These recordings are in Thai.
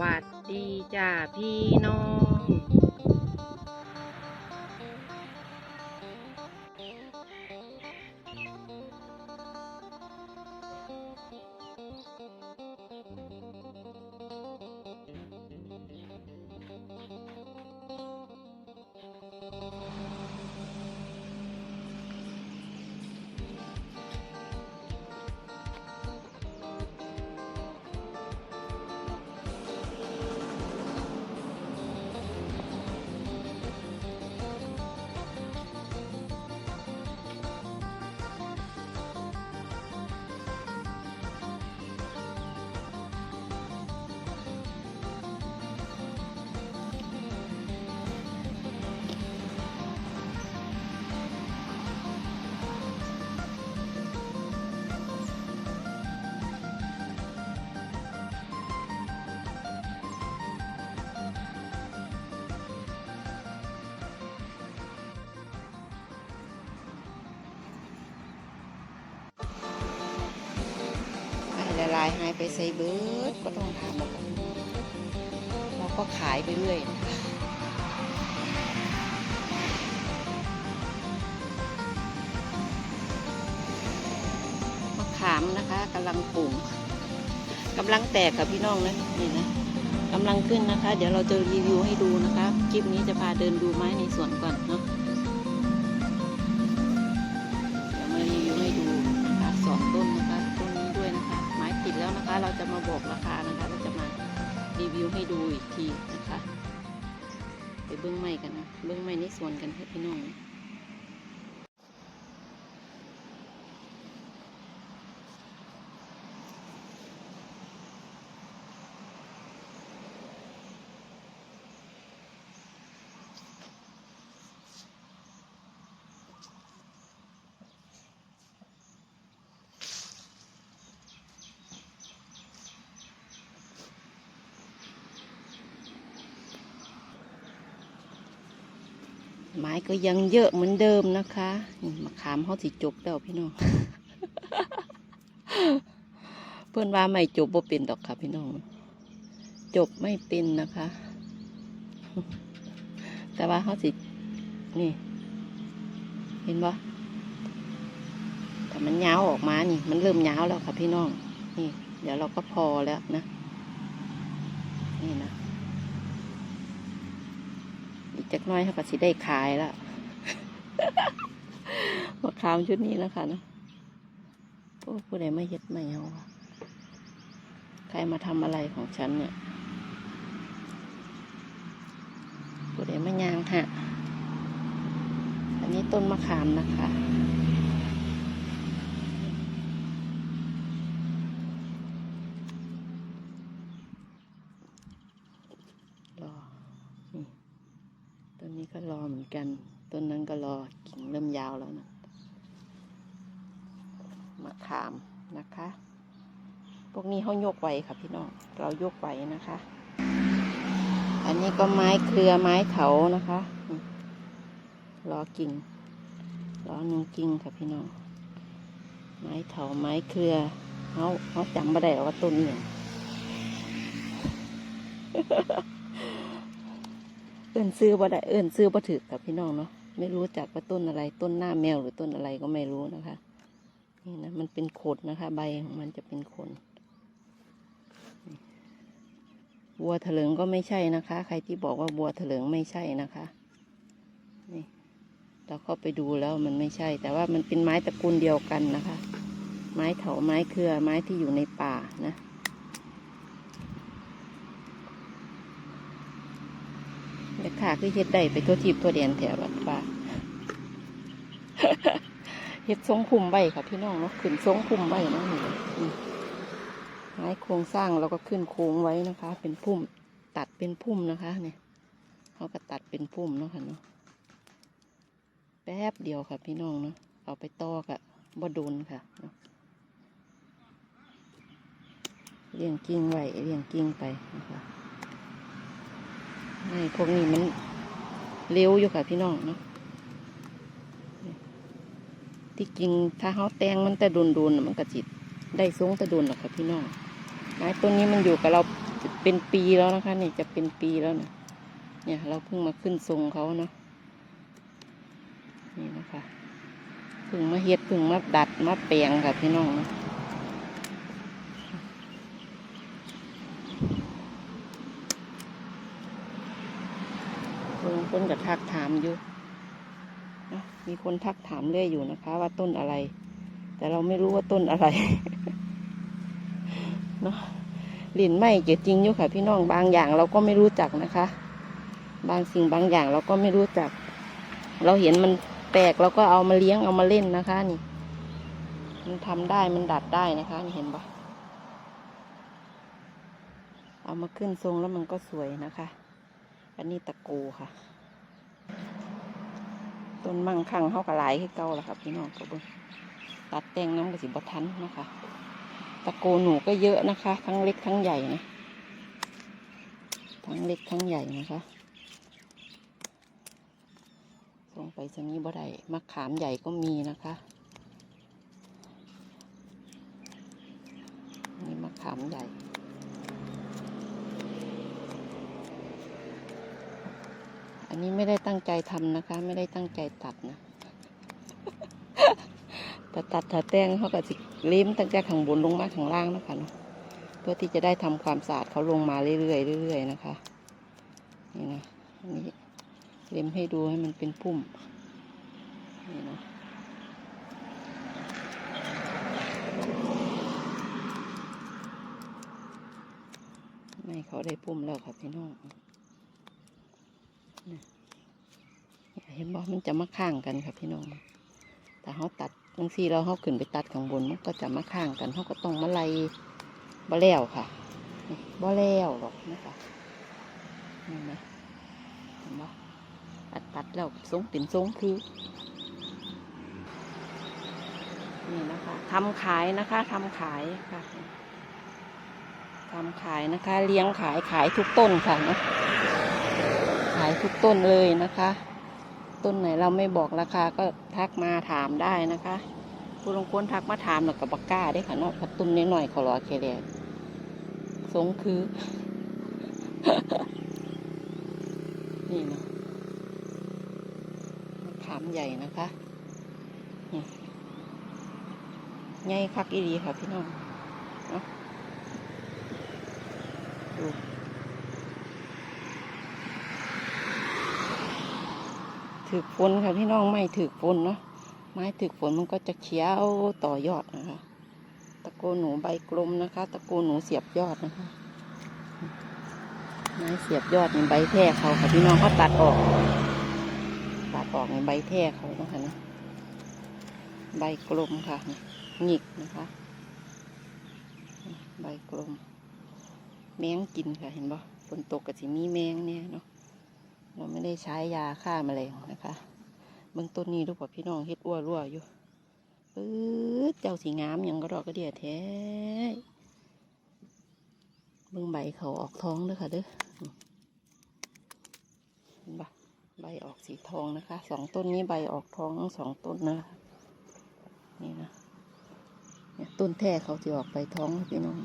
วัสดีจ้าพี่น้องายหายไปใส่เบิร์ดก็ต้องทำเราก็ขายไปเรื่อยนะคะมะขามนะคะกำลังปลูกกำลังแตกกับพี่น้องนะนี่นะกำลังขึ้นนะคะ เดี๋ยวเราจะรีวิวให้ดูนะคะ คลิปนี้จะพาเดินดูไม้ในสวนก่อนเนาะ ให้ดูอีกทีนะคะ ไปเบื้องไม้กันนะ เบื้องไม้ในสวนกันให้พี่น้อง ไม้ก็ยังเยอะเหมือนเดิมนะคะนี่มะขามเขาสิจบแล้วพี่น้อง เพื่อนว่าไม่จบบ่เป็นดอกค่ะพี่น้อง จบไม่เป็นนะคะ แต่ว่าเขาสิ นี่ เห็นปะแต่มันยาวออกมานี่ มันเริ่มยาวแล้วค่ะพี่น้อง นี่ เดี๋ยวเราก็พอแล้วนะ นี่นะ จักน้อยเขาก็สิได้ขายแล้วมะขามชุดนี้นะคะนะโอ้ผู้ใดไม่เย็ดไม่เอาใครมาทำอะไรของฉันเนี่ยผู้ใดไม่ยางฮะอันนี้ต้นมะขามนะคะ รอ นี่ต้นนี้ก็รอเหมือนกัน ต้ นก็รอกิ่งเริ่มยาวแล้วนะมะขามนะคะ พวกนี้เขายกไว้ค่ะพี่น้อง เรายกไว้นะคะ อันนี้ก็ไม้เครือไม้เถานะคะ รอกิ่ง รอหนึ่งกิ่งค่ะพี่น้อง ไม้เถาไม้เครือเขาเขาจำไม่ได้ว่าต้นเนี่ยเอื่นซื้อบ่ได้เอื่นซื้อบ่ถือกับพี่น้องเนาะ ไม่รู้จักว่าต้นอะไร ต้นหน้าแมวหรือต้นอะไรก็ไม่รู้นะคะ นี่นะมันเป็นขดนะคะ ใบของมันจะเป็นขนบัวเถลิงก็ไม่ใช่นะคะ ใครที่บอกว่าบัวเถลิงไม่ใช่นะคะนี่เราเข้าไปดูแล้วมันไม่ใช่ แต่ว่ามันเป็นไม้ตระกูลเดียวกันนะคะ ไม้เถาไม้เครือไม้ที่อยู่ในป่านะ แม่ ค้าคือเฮ็ดได้ไปทั่วทิพย์ทั่วแดนแถวบัดว่าเฮ็ดทรงคุมใบค่ะพี่น้องเนาะขึ้นทรงคุมใบเนาะนี่ไม้โครงสร้างเราก็ขึ้นโค้งไว้นะคะ เป็นพุ่มตัดเป็นพุ่มนะคะ เนี่ยเขาก็ตัดเป็นพุ่มเนาะค่ะเนาะแป๊บเดียวค่ะพี่น้องเนาะเอาไปตอกะบ่โดนค่ะเนาะเลี้ยงกิ่งไว้เลี้ยงกิ่งไปนะคะ ไอ้พวกนี้มันเร็วอยู่ค่ะพี่น้องเนาะที่จริงถ้าเขาแตงมันแต่โดนๆน่ะมันก็จิตได้สูงแต่โดนหรอกค่ะพี่น้องไม้ต้นนี้มันอยู่กับเราเป็นปีแล้วนะคะนี่จะเป็นปีแล้วนะเนี่ย เราเพิ่งมาขึ้นทรงเขาเนาะนี่นะคะเพิ่งมาเฮ็ดเพิ่งมาดัดมาแปลงค่ะพี่น้องเนาะบาง คนก็ทักถามอยู่เนะมีคนทักถามเรื่อยอยู่นะคะ ว่าต้นอะไร แต่เราไม่รู้ว่าต้นอะไรเนาะลินไม่เกิดจริงอยู่ค่ะ พี่น้องบางอย่างเราก็ไม่รู้จักนะคะ บางสิ่งบางอย่างเราก็ไม่รู้จัก เราเห็นมันแปลกเราก็เอามาเลี้ยงเอามาเล่นนะคะ นี่ มันทำได้มันดัดได้นะคะนี่เห็นปะเอามาขึ้นทรงแล้วมันก็สวยนะคะ อันนี้ตะโกค่ะ ต้นมั่งคั่งเขากระหลายให้เก่าแล้วครับพี่น้องก็เบิ่งตัดแต่งน้ำกระสิบทันนะคะตะโกหนูก็เยอะนะคะ ทั้งเล็กทั้งใหญ่นะทั้งเล็กทั้งใหญ่นะคะส่งไปจะนี้บ่ได้มะขามใหญ่ก็มีนะคะนี่มะขามใหญ่ อันนี้ไม่ได้ตั้งใจทำนะคะ ไม่ได้ตั้งใจตัดนะแต่ตัดถ้าแต่งเขาก็สิเล้มตั้งแต่ข้างบนลงมาข้างล่างนะคะเนาะเพื่อที่จะได้ทำความสะอาดเขาลงมาเรื่อยๆเรื่อยๆนะคะ นี่นะนนี้เล็มให้ดูให้มันเป็นพุ่ม นี่นะไม่เขาได้พุ่มแล้วค่ะพี่น้อง เห็นบอกมันจะมาข้างกันค่ะพี่น้องแต่เขาตัดบางทีเราเขาขึ้นไปตัดข้างบนมันก็จะมาข้างกันเขาก็ต้องมาไล่บ่แล้วค่ะบ่แล้วหรอกนะคะนี่นะเห็นปะตัดตัดแล้วทรงเป็นทรงคือนี่นะคะทำขายนะคะทำขายค่ะทำขายนะคะ เลี้ยงขายขายทุกต้นค่ะเนะายทุกต้นเลยนะคะ ต้นไหนเราไม่บอกราคาก็ทักมาถามได้นะคะ ผู้ลงควรทักมาถามแล้วกับปากกาได้ค่ะเนาะพัดตุ้นนิดหน่อยขอรอแค่แรกทรงคือ นี่นะมะขามใหญ่นะคะนี่ใหญ่คักอีดีค่ะพี่น้องเนาะดู ถือฝนค่ะพี่น้องไม่ถือฝนเนาะไม้ถือฝนมันก็จะเขียวต่อยอดนะคะ ตะโกนหนูใบกลมนะคะ ตะโกนหนูเสียบยอดนะคะ ไม้เสียบยอดนี่ใบแท่เขาค่ะพี่น้องเขาตัดออก ตัดออกในใบแท่เขานะคะนะใบกลมค่ะหงิกนะคะ ใบกลม แมงกินค่ะเห็นปะฝนตกกับสิมีแมงเนี่ยเนาะ เราไม่ได้ใช้ยาฆ่าแมลงนะคะเบื้องต้นนี้ดูป่ะพี่น้องเฮ็ดอ้วรั่วอยู่ปื๊ดเจ้าสีงามยังก็ดอกกระเดียแท้เบื้องใบเขาออกท้องเด้อค่ะเด้อเห็นปะใบออกสีทองนะคะสองต้นนี้ใบออกท้องทั้งสองต้นนะคะนี่นะเนี่ยต้นแท้เขาจะออกใบท้องพี่น้อง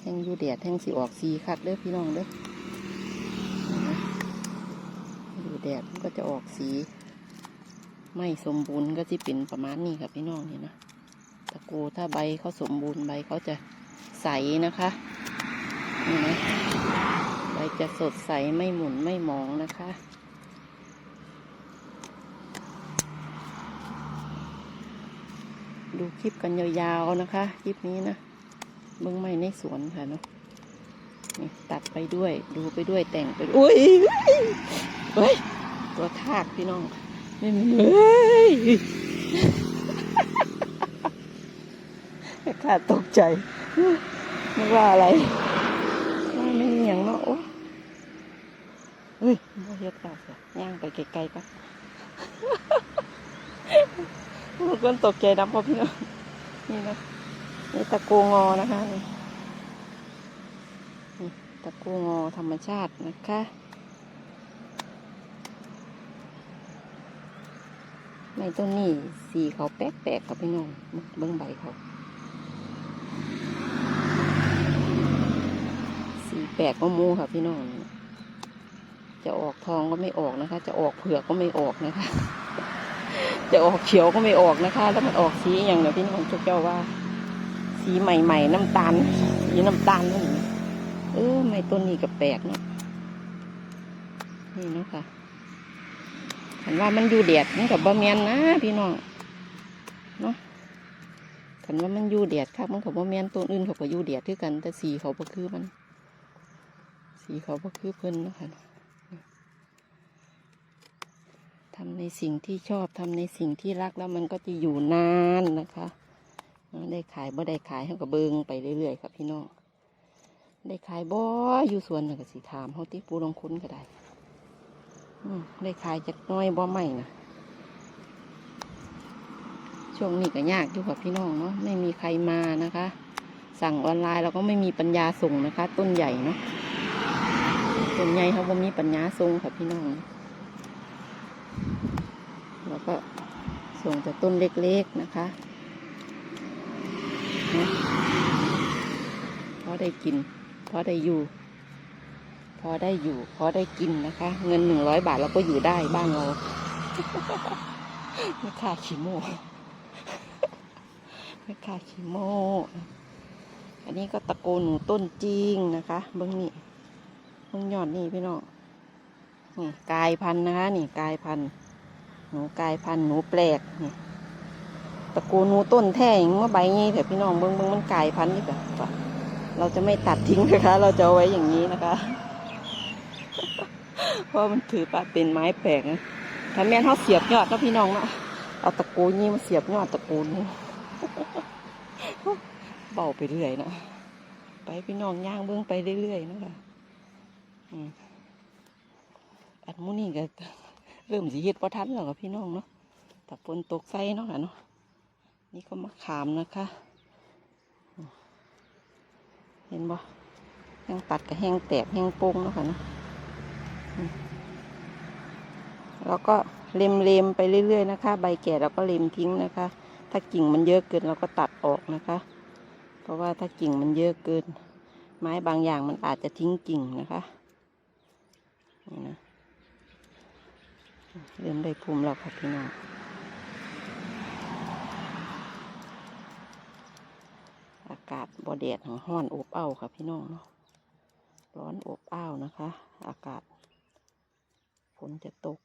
แท่งยูแดดแท่งสีออกสีคักเด้อพี่น้องเด้อ แดดมันก็จะออกสี ไม่สมบูรณ์ก็จะเป็นประมาณนี้ค่ะพี่น้องนี่นะตะโกถ้าใบเขาสมบูรณ์ใบเขาจะใสนะคะนี่นะใบจะสดใสไม่หมุนไม่มองนะคะดูคลิปกันยาวๆนะคะ คลิปนี้นะเบิ้งไม่ในสวนค่ะเนาะนี่ตัดไปด้วย ดูไปด้วยแต่งไปด้วยอุ้ย เฮ้ย ตัวทากพี่น้องไม่มีเฮ้ยข้าตกใจนึกว่าอะไรว่าไม่มีอย่างเนาะโอ้เฮ้ยบ่เฮ็ดแล้วเสียย่างไปไกลๆปะทุกคนตกใจนะพ่อพี่น้องนี่นะนี่ตะกูงอนะคะนี่ตะกูงอธรรมชาตินะคะ ในต้นนี้สีเขาแปลกๆกับพี่น้องเบิ้งใบเขาสีแปลกก็มูค่ะพี่น้อง จะออกทองก็ไม่ออกนะคะ จะออกเผือกก็ไม่ออกนะคะ จะออกเขียวก็ไม่ออกนะคะ แล้วมันออกสีอย่างเดี๋ยวพี่น้องเจ้าว่า สีใหม่ๆ น้ำตาลสีน้ำตาลนั่นนี่เออไม่ต้นนี้ก็แปลกเนาะนี่เนาะค่ะ เห็นว่ามันอยู่แดดมันกับบะเมียนนะพี่น้องเนาะเห็นว่ามันอยู่แดดครับมันกับบะเมียนต้นอื่นเขาก็อยู่แดดด้วยกัน แต่สีเขาก็คือมัน สีเขาก็คือเพิ่นเนาะค่ะทำในสิ่งที่ชอบทำในสิ่งที่รักแล้วมันก็จะอยู่นานนะคะได้ขายบ่ได้ขายเขาก็เบิงไปเรื่อยๆครับพี่น้องได้ขายบ่อยู่สวนน่ะก็สิถามเขาที่ปูลงคุณก็ได้ ได้ขายจากน้อยบ่ไม่นะช่วงนี้ก็ยากอยู่กับพี่น้องเนาะไม่มีใครมานะคะ สั่งออนไลน์เราก็ไม่มีปัญญาส่งนะคะ ต้นใหญ่เนาะต้นใหญ่เขาบ่มีปัญญาส่งค่ะพี่น้องแล้วก็ส่งแต่ต้นเล็กๆนะคะนะพอได้กินพอได้อยู่ พอได้อยู่ พอได้กินนะคะ เงินหนึ่งร้อยบาทเราก็อยู่ได้บ้านเราไม่ค่าขี้โมไม่ค่าขี้โมอันนี้ก็ตะโกนหนูต้นจริงนะคะเบื้องนี่เบื้องยอดนี่พี่น้องนี่กลายพันธุ์นะคะ นี่กลายพันธุ์หนูกลายพันธุ์หนูแปลกนี่ตระกูลหนูต้นแท่งเมื่อใบงี้แต่พี่น้องเบิ้องเบิ้องมันกลายพันธุ์นี่แบบเราจะไม่ตัดทิ้งนะคะ เราจะเอาไว้อย่างนี้นะคะ เพราะมันถือปะเป็นไม้แปลกนะถ้าแม่นเขาเสียบยอดก็พี่น้องเนาะเอาตะกูนี้มาเสียบยอดตะกูลนี่เบาไปเรื่อยนะไปพี่น้องย่างเบิ้องไปเรื่อยๆนะคะอันมูนี่ก็เริ่มสิเฮ็ดพอทันแล้วกับพี่น้องเนาะแต่ฝนตกใส่เนาะค่ะเนาะนี่ก็มะขามนะคะ เห็นบ่แห้งตัดกับแห้งแตกแห้งโป่งเนาะค่ะเนาะ แล้วก็เล็มเลมไปเรื่อย ๆ นะคะ ใบแก่เราก็เล็มทิ้งนะคะ ถ้ากิ่งมันเยอะเกินเราก็ตัดออกนะคะ เพราะว่าถ้ากิ่งมันเยอะเกิน ไม้บางอย่างมันอาจจะทิ้งกิ่งนะคะนี่นะเริ่มได้ภูมิแล้วค่ะพี่น้องอากาศบอแดดของห้อนอบอ้าวค่ะพี่น้องเนาะร้อนอบอ้าวนะคะ อากาศ ฝนจะตก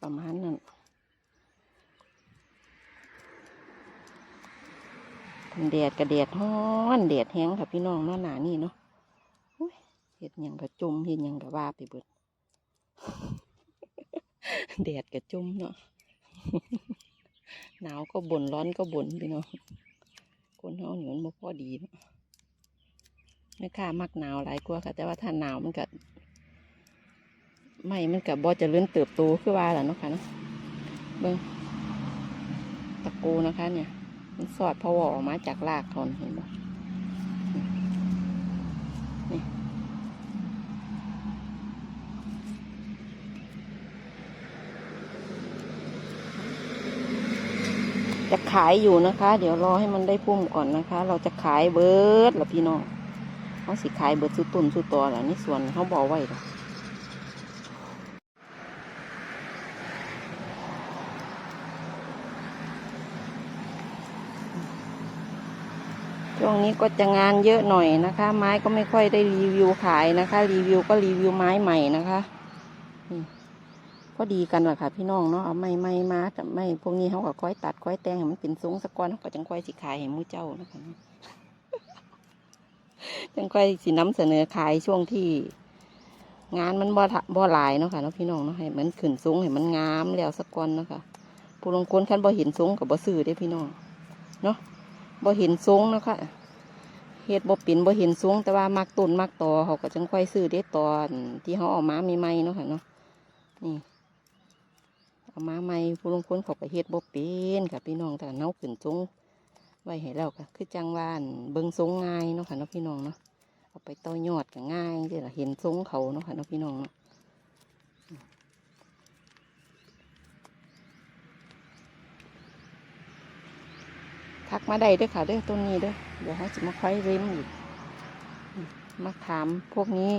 ประมาณนั้นทั้งแดดกับแดดฮ้อนแดดแห้งค่ะพี่น้องเนาะหนานี่เนาะเห็ดยังกับจมเห็ดยังกับว่าไปเบิดแดดกับจมเนาะหนาวก็บ่นร้อนก็บ่นพี่น้องคนเฮานี่มันพอดีเนาะไม่ค่ามักหนาวหลายกว่าค่ะ แต่ว่าถ้าหนาวมันก็ ไม่มันก็บ่เจะเลื่อนเติบโตคือว่าแหละเนาะค่ะเนาะเบิ่งตะกูนะคะ เนี่ย มันสอดพวออกมาจากรากเขาน่ะเห็นบ่นี่จะขายอยู่นะคะ เดี๋ยวรอให้มันได้พุ่มก่อนนะคะ เราจะขายเบิร์ดละพี่น้องเขาสิขายเบิร์ดสุดตุนสุดตัวแหละนี่ส่วนเขาบอกไว้ ช่วงนี้ก็จะงานเยอะหน่อยนะคะ ไม้ก็ไม่ค่อยได้รีวิวขายนะคะ รีวิวก็รีวิวไม้ใหม่นะคะนี่ก็ดีกันแหละค่ะ พี่น้องเนาะเอาไม้ไม้มาแต่ไม่พวกนี้เขาก็ค่อยตัดค่อยแต่งให้มันเป็นทรงสะกก้อนเขาก็จังค่อยสิขายให้มูเจ้านะคะจังค่อยสิน้ำเสนอขายช่วงที่ งานมันบ่บ่หลายเนาะค่ะเนาะพี่น้องเนาะให้มันขึ้นสูงให้มันงามแล้วสะกก้อนเนาะค่ะผู้ลงคนคันบ่เห็นสูงกับบ่ซื้อเด้พี่น้องเนาะ บ่เห็นสูงนะคะเฮ็ดบ่เป็นบ่เห็นสูงแต่ว่ามักต้นมักต่อเขาก็จังค่อยซื้อเด้ตอนที่เขาออกมาใหม่ๆเนาะค่ะเนาะนี่เอามาใหม่ผู้ลงคนเขาก็เฮ็ดบ่เป็นค่ะพี่น้องแต่เน่าขึ้นทรงไว้ให้แล้วก็คือจังวานเบิ่งทรงง่ายเนาะค่ะเนาะพี่น้องเนาะเอาไปต่อยอดก็ง่ายเด้อล่ะเห็นทรงเขาเนาะค่ะเนาะพี่น้องเนาะ ทักมาได้ด้อค่ะเด้อต้นนี้เด้อเดี๋ยวเขาจะมาค่อยร็มอีกมะขามพวกนี้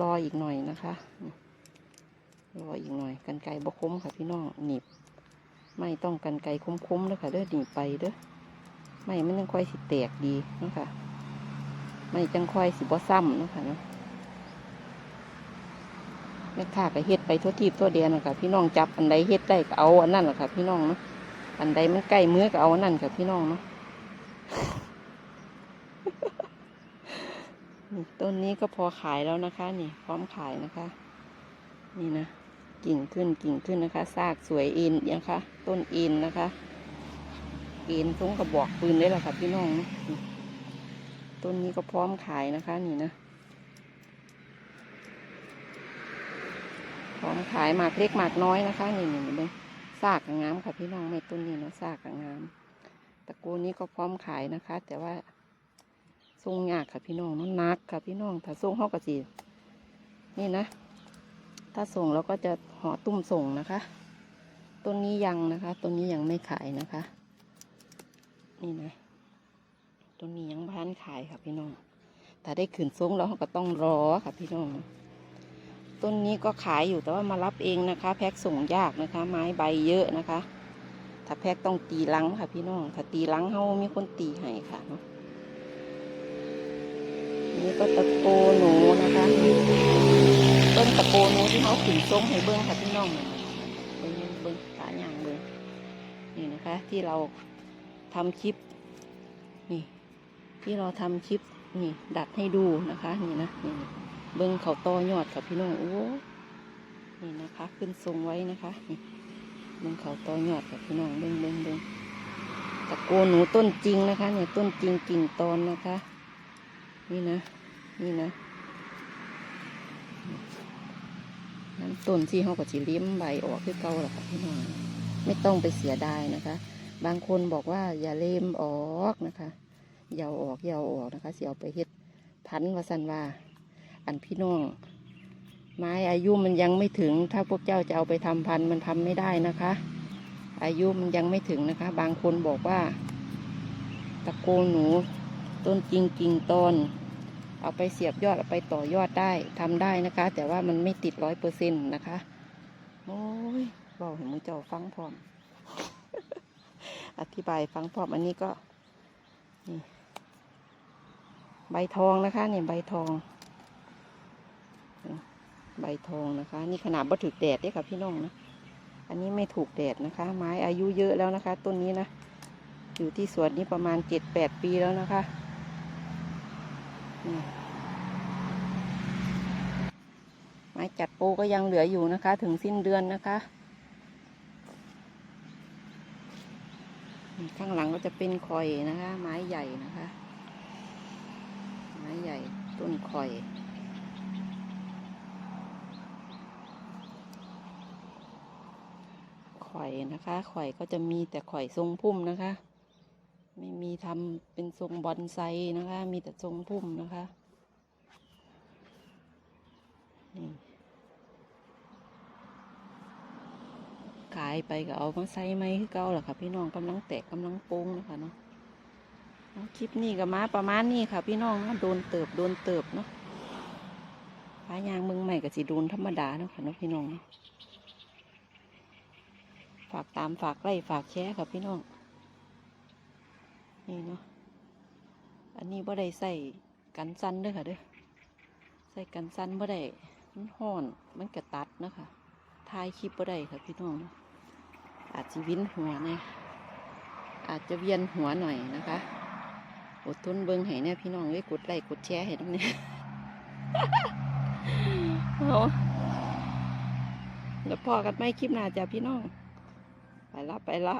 รออีกหน่อยนะคะรออีกหน่อยกันไกรบกคมค่ะพี่น้องหนีบไม่ต้องกันไกรคมๆเด้อค่ะเด้อหนีไปเด้อไม่มันยังค่อยสิแตกดีนะคะไม่จังค่อยสิบ่ซ้ำนะคะเนาะแม่ค้าก็เฮ็ดไปทั่วทีบทั่วเดียนนะคะพี่น้องจับอันใดเฮ็ดได้ก็เอาอันนั้นแหละค่ะพี่น้องเนาะ อันใดมันใกล้มือก็เอาอันนั้นค่ะพี่น้องเนาะต้นนี้ก็พอขายแล้วนะคะ นี่ พร้อมขายนะคะ นี่นะกิ่งขึ้นกิ่งขึ้นนะคะซากสวยเอ็นนะคะ ต้นเอ็นนะคะเอ็นทรงกระบอกปืนได้แล้วค่ะพี่น้องต้นนี้ก็พร้อมขายนะคะ นี่นะพร้อมขายหมากเล็กหมากน้อยนะคะ นี่นี่เบิ้ง ซากกงามค่ะพี่น้องไม่ต้นนี้เนาะซากกงามตระกูลนี้ก็พร้อมขายนะคะ แต่ว่าทรงยากค่ะพี่น้องน้นนักค่ะพี่น้อง ถ้าทรงเข้ากระสีนี่นะ ถ้าส่งเราก็จะห่อตุ้มส่งนะคะต้นนี้ยังนะคะต้นนี้ยังไม่ขายนะคะ นี่นะต้นนี้ยังพันขายค่ะพี่น้องถ้าได้ขืนทรงแล้วเราก็ต้องรอค่ะพี่น้อง ต้นนี้ก็ขายอยู่แต่ว่ามารับเองนะคะ แพ็คส่งยากนะคะ ไม้ใบเยอะนะคะ ถ้าแพ็คต้องตีลังค่ะพี่น้อง ถ้าตีลังเขามีคนตีให้ค่ะเนาะนี่ก็ตะโกหนูนะคะต้นตะโกหนูที่เขาขึ้นทรงให้เบิ้งค่ะพี่น้องเบิ้งเบิ้งเบิ้งขาอย่างเบิ้งนี่นะคะ ที่เราทำคลิป นี่ ที่เราทำคลิปนี่ ดัดให้ดูนะคะ นี่นะนี่ เบิ้งเขาตอยอดค่ะพี่น้องโอ้นี่นะคะ ขึ้นทรงไว้นะคะนี่เบิ้งเขาตอยอดค่ะพี่น้องเบิ้งเบิ้งเบิ้งตะโกหนูต้นจริงนะคะ เนี่ยต้นจริงกิ่งตอนนะคะ นี่นะ นี่นะน้ำต้นที่เขาก็จะเลี้ยมใบออกคือเก่าหรอกค่ะพี่น้องไม่ต้องไปเสียดายนะคะ บางคนบอกว่าอย่าเล็มออกนะคะอย่าออกอย่าออกนะคะเสียเอาไปเฮ็ดพันวาสันว่า อันพี่น้อง ไม้อายุมันยังไม่ถึง ถ้าพวกเจ้าจะเอาไปทำพันธุ์มันทำไม่ได้นะคะ อายุมันยังไม่ถึงนะคะ บางคนบอกว่า ตะโกนหนู ต้นจริงกิ่งตอนเอาไปเสียบยอดเอาไปต่อยอดได้ทำได้นะคะ แต่ว่ามันไม่ติดร้อยเปอร์เซ็นต์นะคะโอ้ยบอกให้มูเจ้าฟังพร้อม อธิบายฟังพร้อมอันนี้ก็นี่ใบทองนะคะเนี่ยใบทอง ใบทองนะคะ นี่ขนาดบ่ถูกแดดเด้ค่ะพี่น้องนะ อันนี้ไม่ถูกแดดนะคะ ไม้อายุเยอะแล้วนะคะ ต้นนี้นะ อยู่ที่สวนนี้ประมาณเจ็ดแปดปีแล้วนะคะนี่ไม้จัดโปก็ยังเหลืออยู่นะคะ ถึงสิ้นเดือนนะคะข้างหลังก็จะเป็นคอยนะคะ ไม้ใหญ่นะคะ ไม้ใหญ่ต้นคอย ข่ อยนะคะข่อยก็จะมีแต่ข่อยทรงพุ่มนะคะ ไม่มีทำเป็นทรงบอนไซนะคะ มีแต่ทรงพุ่มนะคะนี่ขายไปก็เอามาใส่ไม้คือเก่าแหละค่ะ พี่น้องกำลังแตกกำลังโป่งนะคะเนาะคลิปนี้ก็มาประมาณนี้ค่ะ พี่น้องนะโดนเติบโดนเติบเนาะพายางเมืองใหม่กับสีโดนธรรมดาเนาะค่ะเนาะพี่น้องเนาะ ฝากตามฝากไล่ฝากแชร์ครับพี่น้อง นี่เนาะ อันนี้บ่ได้ใส่กันสั้นด้วยค่ะเด้อ ใส่กันสั้นบ่ได้ มันห่อน มันกระตัดนะคะถ่ายคลิปบ่ได้ค่ะพี่น้องนะอาจจะวินหัวเนี่ยอาจจะเวียนหัวหน่อยนะคะอดทนเบิ่งให้เนี่ยพี่น้องไว้ยกดไลค์กดแชร์ให้ตรงนี้เอาแล้วพอกันไหมคลิปหน้าจ้ะพี่น้อง ละไปละ